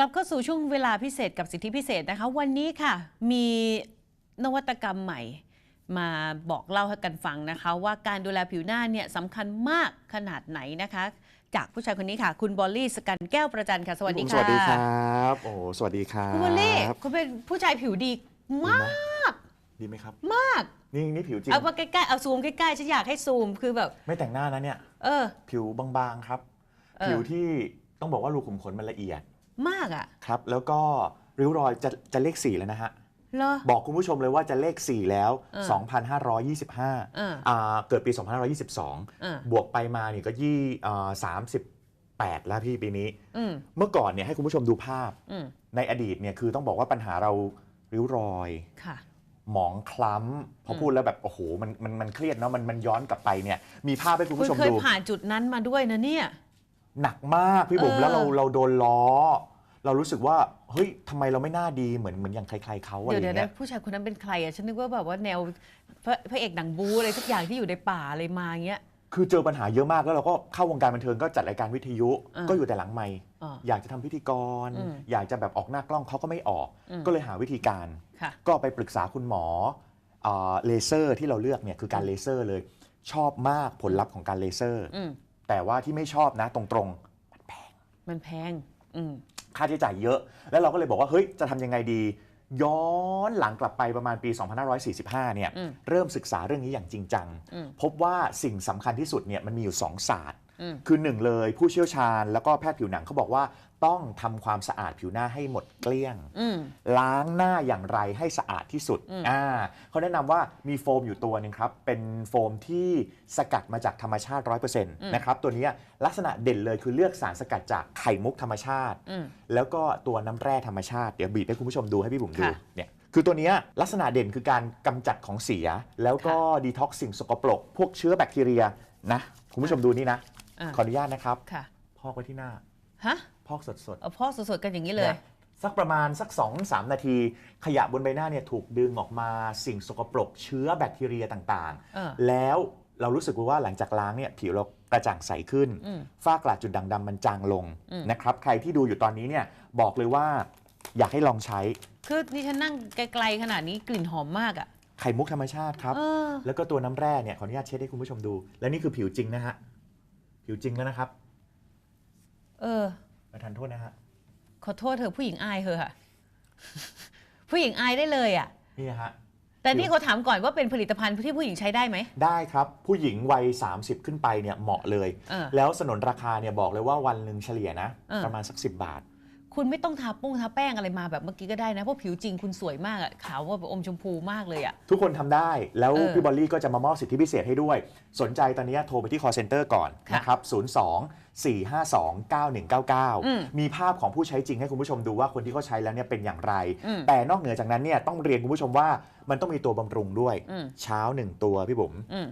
กลับเข้าสู่ช่วงเวลาพิเศษกับสิทธิพิเศษนะคะ วันนี้ค่ะ มีนวัตกรรมใหม่ มาบอกเล่าให้กันฟังนะคะ ว่าการดูแลผิวหน้าเนี่ยสำคัญมากขนาดไหนนะคะ จากผู้ชายคนนี้ค่ะ คุณบอลลี่สกันแก้วประจันค่ะ สวัสดีสค่ะวัสดีครับ โอ้โหสวัสดีครับคุณบอลลี่คุณเป็นผู้ชายผิวดีมาก ดีไหมครับ มากนี่นี่ผิวจริงเอามาใกล้ๆเอาซูมใกล้ๆฉันอยากให้ซูมคือแบบ ไม่แต่งหน้านะเนี่ยเออ ผิวบางๆครับเออผิวที่ต้องบอกว่ารูขุมขนมันละเอียด มากอะ ครับ แล้วก็ริ้วรอยจะจะเลขสี่แล้วนะฮะ เหรอ บอกคุณผู้ชมเลยว่าจะเลข 4 แล้ว เออ2,525เอออ่าเกิดปี เออ 2522 บวกไปมานี่ก็ยี่อ่า38 แล้วพี่ปีนี้ อืมเมื่อก่อนเนี่ยให้คุณผู้ชมดูภาพ อืมในอดีตเนี่ยคือต้องบอกว่าปัญหาเราริ้วรอย ค่ะ หมองคล้ำพออม พูดแล้วแบบ โอ้โห มันมันมันเครียดเนาะมันมันย้อนกลับไปเนี่ยมีภาพให้คุณคุณผู้ชมเคยดู ผ่านจุดนั้นมาด้วยนะเนี่ย หนักมากพี่บุ๋มเออ แล้วเราเราโดนล้อ เรารู้สึกว่าเฮ้ยทำไมเราไม่น่าดีเหมือนเหมือนอย่างใคร ๆเขาอะไรเดี๋ยวอเดี๋ยวย่างนะเงี้ยผู้ชายคนนั้นเป็นใครอะฉันนึกว่าแบบว่าแนวพระพระเอกหนังบูอะไรทุกอย่างที่อยู่ในป่าอะไรมาเงี้ย คือเจอปัญหาเยอะมากแล้วเราก็เข้าวงการบันเทิงก็จัดรายการวิทยุ เออก็อยู่แต่หลังไมค์อ๋ออยากจะทำพิธีกร อืมอยากจะแบบออกหน้ากล้องเขาก็ไม่ออก อืม ก็เลยหาวิธีการ ค่ะ ก็ไปปรึกษาคุณหมอเอ่อเลเซอร์ที่เราเลือกเนี่ยคือการเลเซอร์เลย ชอบมากผลลัพธ์ของการเลเซอร์ อืม แต่ว่าที่ไม่ชอบนะตรงๆ มันแพง มันแพง อืม ค่าใช้จ่ายเยอะ แล้วเราก็เลยบอกว่าเฮ้ยจะทำยังไงดี ย้อนหลังกลับไปประมาณปี 2545 เนี่ย อืมเริ่มศึกษาเรื่องนี้อย่างจริงจัง อืม พบว่าสิ่งสำคัญที่สุดเนี่ยมันมีอยู่ 2 ศาสตร์ อืม คือหนึ่งเลยผู้เชี่ยวชาญแล้วก็แพทย์ผิวหนังเขาบอกว่า ต้องทำความสะอาดผิวหน้าให้หมดเกลี้ยง อืม ล้างหน้าอย่างไรให้สะอาดที่สุดอืม อ่าเขาแนะนำว่ามีโฟมอยู่ตัวหนึ่งครับ เป็นโฟมที่สกัดมาจากธรรมชาติ 100%นะครับ ตัวเนี้ยลักษณะเด่นเลยคือเลือกสารสกัดจากไข่มุกธรรมชาติ อืม แล้วก็ตัวน้ำแร่ธรรมชาติ เดี๋ยวบีบให้คุณผู้ชมดูให้พี่บุ๋มดูค่ะเนี่ยคือตัวเนี้ยลักษณะเด่นคือการกำจัดของเสีย แล้วก็ดีท็อกซ์สิ่งสกปรก พวกเชื้อแบคทีเรียนะคุณผู้ชมดูนี่นะ อ่า ขออนุญาตนะครับ ค่ะ พอกไว้ที่หน้า ฮะ พอกสดเอาพ่อสดๆกันอย่างนี้ๆเลยนี่สักประมาณสัก 2-3 นาที ขยะบนใบหน้าเนี่ยถูกดึงออกมาสิ่งสกปรกเชื้อแบคทีเรียต่างเออ ๆ แล้วเรารู้สึกว่าหลังจากล้างเนี่ยผิวเรากระจ่างใสขึ้น อืม ฝ้ากระจุดด่างดำมันจางลงอืม นะครับใครที่ดูอยู่ตอนนี้เนี่ยบอกเลยว่าอยากให้ลองใช้คือนี่ฉันนั่งไกลๆขนาดนี้กลิ่นหอมมากอะไข่มุกธรรมชาติครับ เออ แล้วก็ตัวน้ำแร่เนี่ยขออนุญาตเช็ดให้คุณผู้ชมดู และนี่คือผิวจริงนะฮะ ผิวจริงแล้วนะครับ เออ ประทานโทษนะฮะ ขอโทษเธอะผู้หญิงอายเธอะค่ะ ผู้หญิงอายได้เลยอะ นี่นะฮะ แต่นี่เขาถามก่อนว่าเป็นผลิตภัณฑ์ที่ผู้หญิงใช้ได้ไหม ได้ครับ ผู้หญิงวัย 30 ขึ้นไปเนี่ยเหมาะเลย เออแล้วสนนราคาเนี่ยบอกเลยว่าวันหนึ่งเฉลี่ยนะ เออ ประมาณสัก 10 บาท คุณไม่ต้องทาปุ้งทาแป้งอะไรมาแบบเมื่อกี้ก็ได้นะ เพราะผิวจริงคุณสวยมากอะขาวว่าแบบอมชมพูมากเลยอะ ทุกคนทำได้แล้วเออพี่บอลลี่ก็จะมามอบสิทธิพิเศษให้ด้วย สนใจตอนนี้โทรไปที่ call center ก่อนค่ะนะครับ 02 452 อืม9199 มีภาพของผู้ใช้จริงให้คุณผู้ชมดูว่าคนที่เขาใช้แล้วเนี่ยเป็นอย่างไร อืมแต่นอกเหนือจากนั้นเนี่ยต้องเรียนคุณผู้ชมว่ามันต้องมีตัวบำรุงด้วย อืม เช้า1ตัวพี่บุ๋มอืม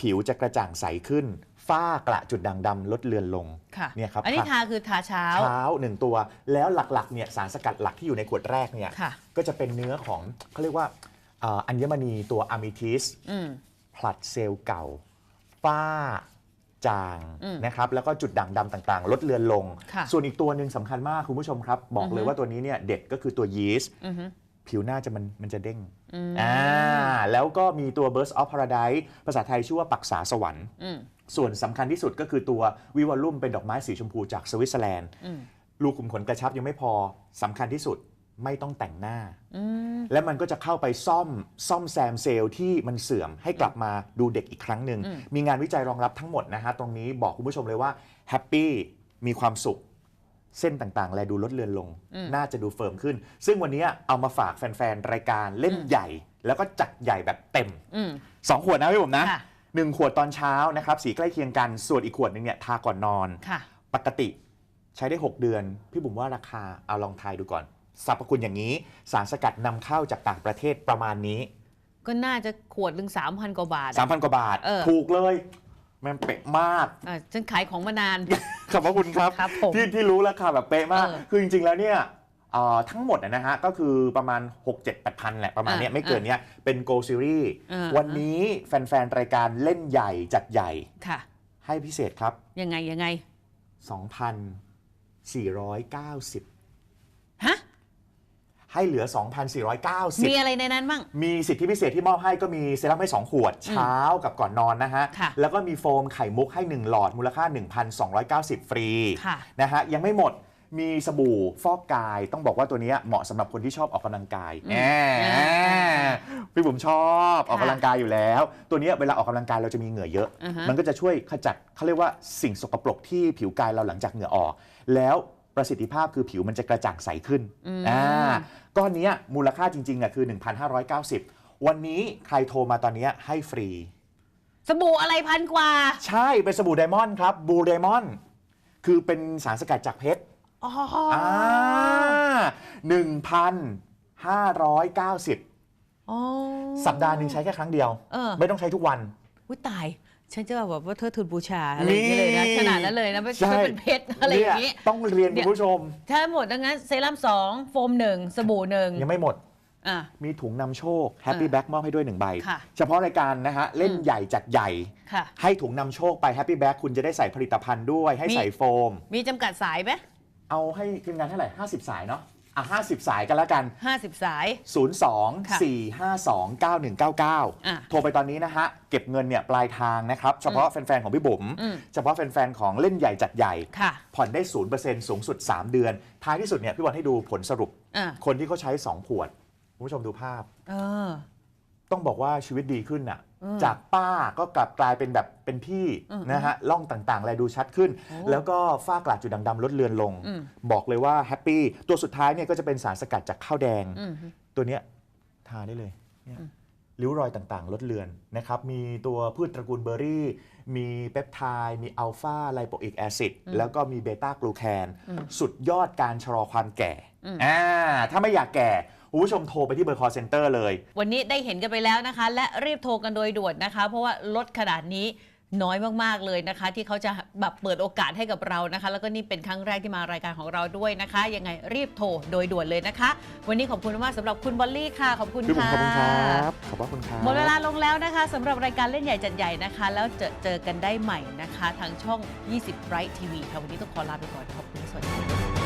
ผิวจะกระจ่างใสขึ้น ฝ้ากระจุดด่างดำลดเลือนลงค่ะเนี่ยครับอันนี้ค่ะทาคือทาเช้า เช้า1ตัว แล้วหลักๆเนี่ยสารสกัดหลักที่อยู่ในขวดแรกเนี่ยค่ะ ก็จะเป็นเนื้อของเขาเรียกว่าเอ่ออัญมณีตัวอะมิทิส อืม ผลัดเซลล์เก่า ฝ้าจางอืมนะครับแล้วก็จุดด่างดำต่างๆ ลดเลือนลง ค่ะ ส่วนอีกตัวหนึ่งสำคัญมากคุณผู้ชมครับ บอกเลอืยอฮึว่าตัวนี้เนี่ยเด็ดก็คือตัวยีสต์อือฮึ ผิวหน้าจะมันมันจะเด้ง อืมอ่าแล้วก็มีตัว Burst of Paradise ภาษาไทยชื่อว่าปักษาสวรรค์อืมส่วนสำคัญที่สุดก็คือตัววิวอลลุ่มเป็นดอกไม้สีชมพูจากสวิตเซอร์แลนด์อืมรูขุมขนกระชับยังไม่พอสำคัญที่สุดไม่ต้องแต่งหน้าอืมและมันก็จะเข้าไปซ่อมซ่อมแซมเซลล์ที่มันเสื่อมให้กลับมาดูเด็กอีกครั้งหนึ่งอืมมีงานวิจัยรองรับทั้งหมดนะฮะ ตรงนี้บอกคุณผู้ชมเลยว่าแฮปปี้มีความสุข เส้นต่างๆ แลดูลดเลือนลง น่าจะดูเฟิร์มขึ้น ซึ่งวันนี้เอามาฝากแฟนๆ รายการเล่นใหญ่ แล้วก็จัดใหญ่แบบเต็มอืม2ขวดนะพี่ผมนะค่ะหนึ่งขวดตอนเช้านะครับ สีใกล้เคียงกัน ส่วนอีกขวดหนึงเนี่ยทาก่อนนอนค่ะปกติใช้ได้ 6 เดือน พี่บุ๋มว่าราคาเอาลองทายดูก่อนสรรพคุณอย่างนี้ สารสกัดนำเข้าจากต่างประเทศประมาณนี้ ก็น่าจะขวดหนึ่งสามพันกว่าบาทอะ3,000กว่าบาทเออถูกเลย มันเป๊ะมาก อะฉันขายของมานาน ขอบพระคุณครับ ครับผมที่ที่รู้ราคาแบบเป๊ะมาก เออคือจริงๆแล้วเนี่ยเอ่อทั้งหมดอะนะฮะ ก็คือประมาณ 6 7 8พันแหละ ประมาณเนี้ยอ่าไม่เกินเนี้ยเป็น Go Series อ่า วันนี้แฟนๆ รายการเล่นใหญ่จัดใหญ่ค่ะ ให้พิเศษครับ ยังไงยังไง 2,490 ฮะ ให้เหลือ 2,490 มีอะไรในนั้นบ้าง มีสิทธิพิเศษที่มอบให้ก็มีเซรั่มให้ 2 ขวดเช้ากับก่อนนอนนะฮะค่ะแล้วก็มีโฟมไข่มุกให้ 1 หลอดมูลค่า 1,290 ฟรีค่ะนะฮะ ยังไม่หมดมีสบู่ฟอกกายต้องบอกว่าตัวเนี้ยเหมาะสำหรับคนที่ชอบออกกำลังกายอืมแหมพี่บุ๋มชอบออกกำลังกายอยู่แล้ว ตัวเนี้ยเวลาออกกำลังกายเราจะมีเหงื่อเยอะอือฮะมันก็จะช่วยขจัดเขาเรียกว่าสิ่งสกปรกที่ผิวกายเราหลังจากเหงื่อออก แล้ว ประสิทธิภาพคือผิวมันจะกระจ่างใสขึ้นอืมอ่าก้อนเนี้ยมูลค่าจริงๆอะคือ 1,590 วันนี้ใครโทรมาตอนเนี้ยให้ฟรี สบู่อะไรพันกว่า ใช่ เป็นสบู่ไดมอนด์ครับบูไดมอนด์คือเป็นสารสกัดจากเพชรอ๋ออ่าหนึ่งพันห้าร้อยเก้าสิบอ๋อสัปดาห์หนึ่งใช้แค่ครั้งเดียวเออไม่ต้องใช้ทุกวันอุ้ยตาย ฉันจะแบบว่าเธอทุนบูชาอะไรอย่างนี้เลยนะนี่ขนาดนั้นเลยนะไม่ใช่ใช่เป็นเพชรอะไรอย่างนี้นี้ต้องเรียนเนี่คุณยผู้ชม ถ้าหมดดังนั้นเซรั่มสองโฟมหนึ่งสบู่หนึ่งยังไม่หมดอะมีถุงนำโชค Happy Bag มอบให้ด้วยหนึ่งใบค่ะเฉพาะรายการนะฮะ เล่นอืมใหญ่จัดใหญ่ค่ะให้ถุงนำโชคไป Happy Bag คุณจะได้ใส่ผลิตภัณฑ์ด้วยให้มีใส่โฟม มีจำกัดสายไหมเอาให้ทีมงานเท่าไหร่ 50 สายเนาะ อะ50สายกันแล้วกันห้าสิบสาย02ค่ะ452 9199อะโทรไปตอนนี้นะฮะ เก็บเงินเนี่ยปลายทางนะครับ เฉพาะแฟน ๆ ของพี่บุ๋มอืม เฉพาะแฟน ๆ ของเล่นใหญ่จัดใหญ่ ค่ะ ผ่อนได้ 0%สูงสุด 3 เดือน ท้ายที่สุดเนี่ยพี่บอลให้ดูผลสรุป อะคนที่เขาใช้ 2 ขวด คุณผู้ชมดูภาพ เออ ต้องบอกว่าชีวิตดีขึ้นอะอืม จากป้าก็กลับกลายเป็นแบบเป็นพี่อืมนะฮะล่องต่างๆแลดูชัดขึ้นโอ้แล้วก็ฝ้ากระจุดด่างดำลดเลือนลงอืมบอกเลยว่าแฮปปี้ตัวสุดท้ายเนี่ยก็จะเป็นสารสกัดจากข้าวแดงอืมตัวเนี้ยทาได้เลยเนี่ยอืมริ้วรอยต่างๆ ลดเลือนนะครับ มีตัวพืชตระกูลเบอร์รี่ มีเปปไทด์มีอัลฟาไลโปอิกแอซิดแล้วก็มีเบต้ากลูแคนอืมสุดยอดการชะลอความแก่อืมอ่าถ้าไม่อยากแก่ คุณผู้ชมโทรไปที่เบอร์ call center เลย วันนี้ได้เห็นกันไปแล้วนะคะ และรีบโทรกันโดยด่วนนะคะ เพราะว่าลดขนาดนี้น้อยมากๆเลยนะคะ ที่เขาจะแบบเปิดโอกาสให้กับเรานะคะ แล้วก็นี่เป็นครั้งแรกที่มารายการของเราด้วยนะคะ ยังไงรีบโทรโดยด่วนเลยนะคะ วันนี้ขอบคุณมากๆสำหรับคุณบอลลี่ค่ะ ขอบคุณพี่บุ๋มค่ะขอบคุณครับขอบพระคุณครับหมดเวลาลงแล้วนะคะสำหรับรายการเล่นใหญ่จัดใหญ่นะคะ แล้วเจอเจอกันได้ใหม่นะคะ ทางช่อง 20 Bright TV ค่ะวันนี้ต้องขอลาไปก่อนขอบคุณสวัสดีค่ะ